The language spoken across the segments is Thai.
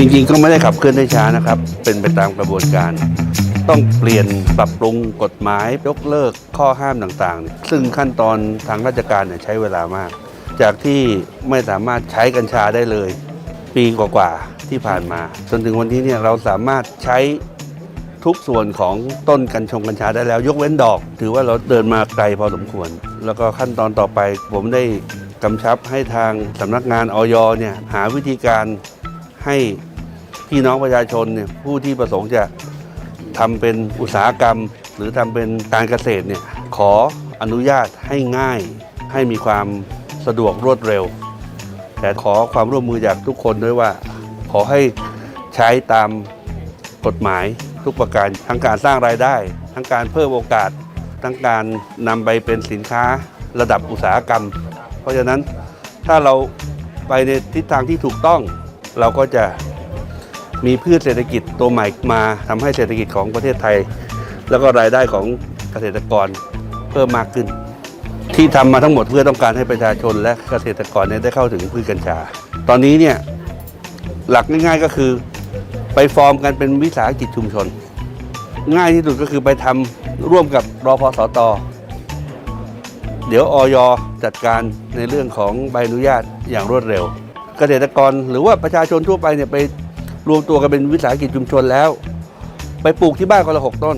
จริงๆก็ไม่ได้ขับเคลื่อนได้ช้านะครับ เป็นไปตามกระบวนการ ต้องเปลี่ยนปรับปรุงกฎหมาย ยกเลิกข้อห้ามต่างๆ ซึ่งขั้นตอนทางราชการเนี่ยใช้เวลามาก จากที่ไม่สามารถใช้กัญชาได้เลย ปีกว่าๆที่ผ่านมา จนถึงวันนี้เนี่ยเราสามารถใช้ทุกส่วนของต้นกัญชงกัญชาได้แล้ว ยกเว้นดอก ถือว่าเราเดินมาไกลพอสมควร แล้วก็ขั้นตอนต่อไปผมได้กำชับให้ทางสำนักงานออยเนี่ยหาวิธีการให้ พี่น้องประชาชนเนี่ยผู้ที่ประสงค์จะทำเป็นอุตสาหกรรม หรือทำเป็นการเกษตรเนี่ยขออนุญาตให้ง่ายให้มีความสะดวกรวดเร็ว แต่ขอความร่วมมือจากทุกคนด้วยว่า ขอให้ใช้ตามกฎหมายทุกประการทั้งการสร้างรายได้ ทั้งการเพิ่มโอกาส ทั้งการนำไปเป็นสินค้าระดับอุตสาหกรรม เพราะฉะนั้นถ้าเราไปในทิศทางที่ถูกต้องเราก็จะ มีพืชเศรษฐกิจตัวใหม่มาทำให้เศรษฐกิจของประเทศไทย แล้วก็รายได้ของเกษตรกรเพิ่มมากขึ้น ที่ทำมาทั้งหมดเพื่อต้องการให้ประชาชนและเกษตรกรเนี่ยได้เข้าถึงพืชกัญชา ตอนนี้เนี่ยหลักง่าย ๆก็คือไปฟอร์มกันเป็นวิสาหกิจชุมชน ง่ายที่สุดก็คือไปทำร่วมกับรอพสตเดี๋ยวออยจัดการในเรื่องของใบอนุญาตอย่างรวดเร็ว เกษตรกรหรือว่าประชาชนทั่วไปเนี่ยไป รวมตัวกันเป็นวิสาหกิจชุมชนแล้ว ไปปลูกที่บ้านคนละหกต้น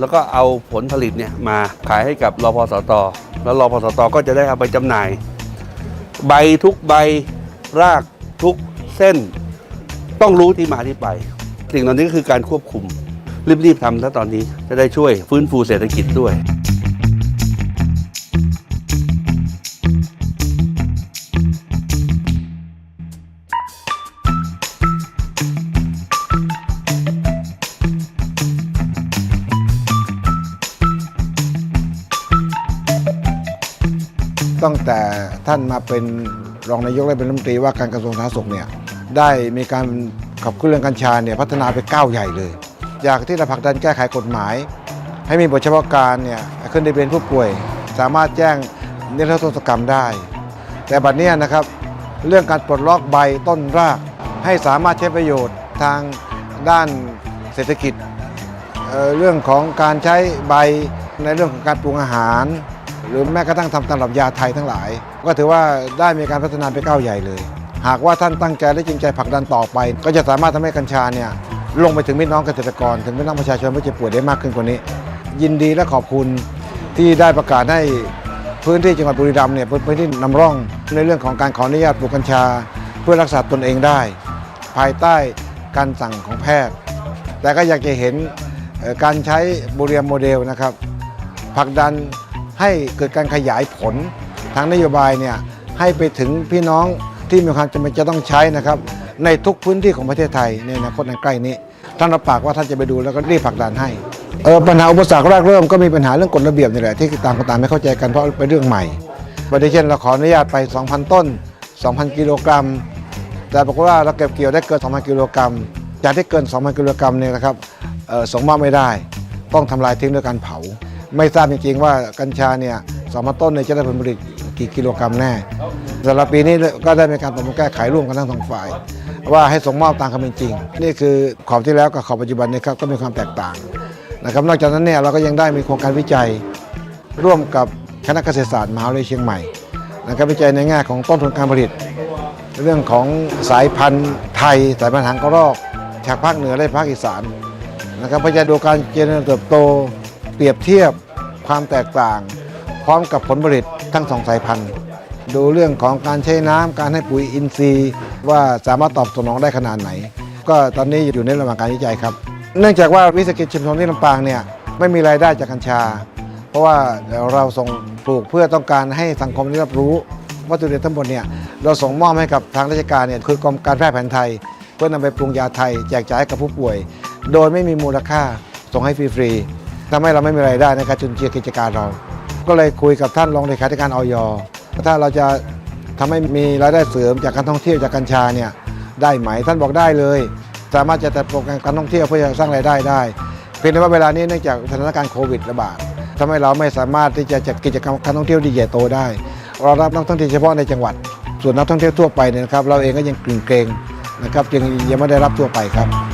แล้วก็เอาผลผลิตเนี่ยมาขายให้กับรอพสต แล้วรอพสต ก็จะได้เอาไปจำหน่าย ใบทุกใบรากทุกเส้น ต้องรู้ที่มาที่ไป สิ่งเหล่านี้ก็คือการควบคุมรีบๆทำถ้าตอนนี้จะได้ช่วยฟื้นฟูเศรษฐกิจด้วย ตั้งแต่ท่านมาเป็นรองนายกและเป็นรัฐมนตรีว่าการกระทรวงสาธารณสุขเนี่ยได้มีการขับเคลื่อนเรื่องกัญชาเนี่ยพัฒนาไปก้าวใหญ่เลย จากที่เราผลักดันแก้ไขกฎหมาย ให้มีบทเฉพาะการเนี่ยขึ้นทะเบียนผู้ป่วย สามารถแจ้งนิรโทษกรรมได้ แต่บัดเนี้ยนะครับเรื่องการปลดล็อกใบต้นราก ให้สามารถใช้ประโยชน์ทางด้านเศรษฐกิจเเรื่องของการใช้ใบในเรื่องของการปรุงอาหาร หรือแม้กระทั่งทำตำรับยาไทยทั้งหลาย ก็ถือว่าได้มีการพัฒนาไปก้าวใหญ่เลย หากว่าท่านตั้งใจและจริงใจผลักดันต่อไป ก็จะสามารถทำให้กัญชาเนี่ยลงไปถึงพี่น้องเกษตรกร ถึงพี่น้องประชาชนผู้เจ็บป่วยได้มากขึ้นกว่านี้ ยินดีและขอบคุณที่ได้ประกาศให้พื้นที่จังหวัดบุรีรัมย์เนี่ยเป็นพื้นที่นำร่องในเรื่องของการขออนุญาตปลูกกัญชา เพื่อรักษาตนเองได้ ภายใต้การสั่งของแพทย์ แต่ก็อยากจะเห็นการใช้บุรีรัมย์โมเดลนะครับผลักดัน ให้เกิดการขยายผลทางนโยบายเนี่ยให้ไปถึงพี่น้องที่มีความจำเป็นจะต้องใช้นะครับ ในทุกพื้นที่ของประเทศไทยในอนาคตอันใกล้นี้ ท่านรับปากว่าท่านจะไปดูแล้วก็รีบผลักดันให้เออปัญหาอุปสรรคแรกเริ่มก็มีปัญหาเรื่องกฎระเบียบนี่แหละที่ต่างคนต่างไม่เข้าใจกันเพราะเป็นเรื่องใหม่ประเด็นเช่นเราขออนุญาตไป 2,000 ต้น 2,000 กิโลกรัม แต่ปรากฏว่าเราเก็บเกี่ยวได้เกิน 2,000 กิโลกรัม จากที่เกิน 2,000 กิโลกรัมเนี่ยนะครับส่งมอบไม่ได้ ต้องทำลายทิ้งด้วยการเผา ไม่ทราบจริงๆว่ากัญชาเนี่ย2,000ต้นเนี่ยจะได้ผลผลิตกี่กิโลกรัมแน่สำหรับปีนี้ก็ได้มีการตกลงแก้ไขร่วมกันทั้งสองฝ่าย ว่าให้ส่งมอบตามความเป็นจริง นี่คือขอบที่แล้วกับขอบปัจจุบันนี้ครับก็มีความแตกต่างนะครับนอกจากนั้นเนี่ยเราก็ยังได้มีโครงการวิจัย ร่วมกับคณะเกษตรศาสตร์มหาวิทยาลัยเชียงใหม่นะครับวิจัยในแง่ของต้นทุนการผลิต เรื่องของสายพันธุ์ไทย สายพันธุ์หางกระรอกจากภาคเหนือและภาคอีสานนะครับเพื่อจะดูการเจริญเติบโต เปรียบเทียบความแตกต่าง พร้อมกับผลผลิตทั้งสองสายพันธุ์ ดูเรื่องของการใช้น้ำการให้ปุ๋ยอินทรีย์ ว่าสามารถตอบสนองได้ขนาดไหน ก็ตอนนี้อยู่ในระหว่างการวิจัยครับ เนื่องจากว่าวิสาหกิจชุมชนที่ลำปางเนี่ยไม่มีรายได้จากกัญชา เพราะว่าเราส่งปลูกเพื่อต้องการให้สังคมได้รับรู้วัตถุดิบทั้งหมดเนี่ยเราส่งมอบให้กับทางราชการเนี่ยคือกรมการแพทย์แผนไทย เพื่อนำไปปรุงยาไทยแจกจ่ายให้กับผู้ป่วย โดยไม่มีมูลค่าส่งให้ฟรีๆ ทำให้เราไม่มีรายได้ในการจุนเจือกิจการเรา ก็เลยคุยกับท่านรองเลขาธิการออยถ้าเราจะทำให้มีรายได้เสริมจากการท่องเที่ยวจากกัญชาเนี่ยได้ไหมท่านบอกได้เลย สามารถจะจัดโปรแกรมการท่องเที่ยวเพื่อจะสร้างรายได้ได้เพียงแต่ว่าเวลานี้เนื่องจากสถานการณ์โควิดระบาดทำให้เราไม่สามารถที่จะจัดกิจกรรมการท่องเที่ยวที่ใหญ่โตได้ เรารับนักท่องเที่ยวเฉพาะในจังหวัด ส่วนนักท่องเที่ยวทั่วไปเนี่ยนะครับ เราเองก็ยังเกรงเกรงนะครับจึงยังไม่ได้รับทั่วไปครับ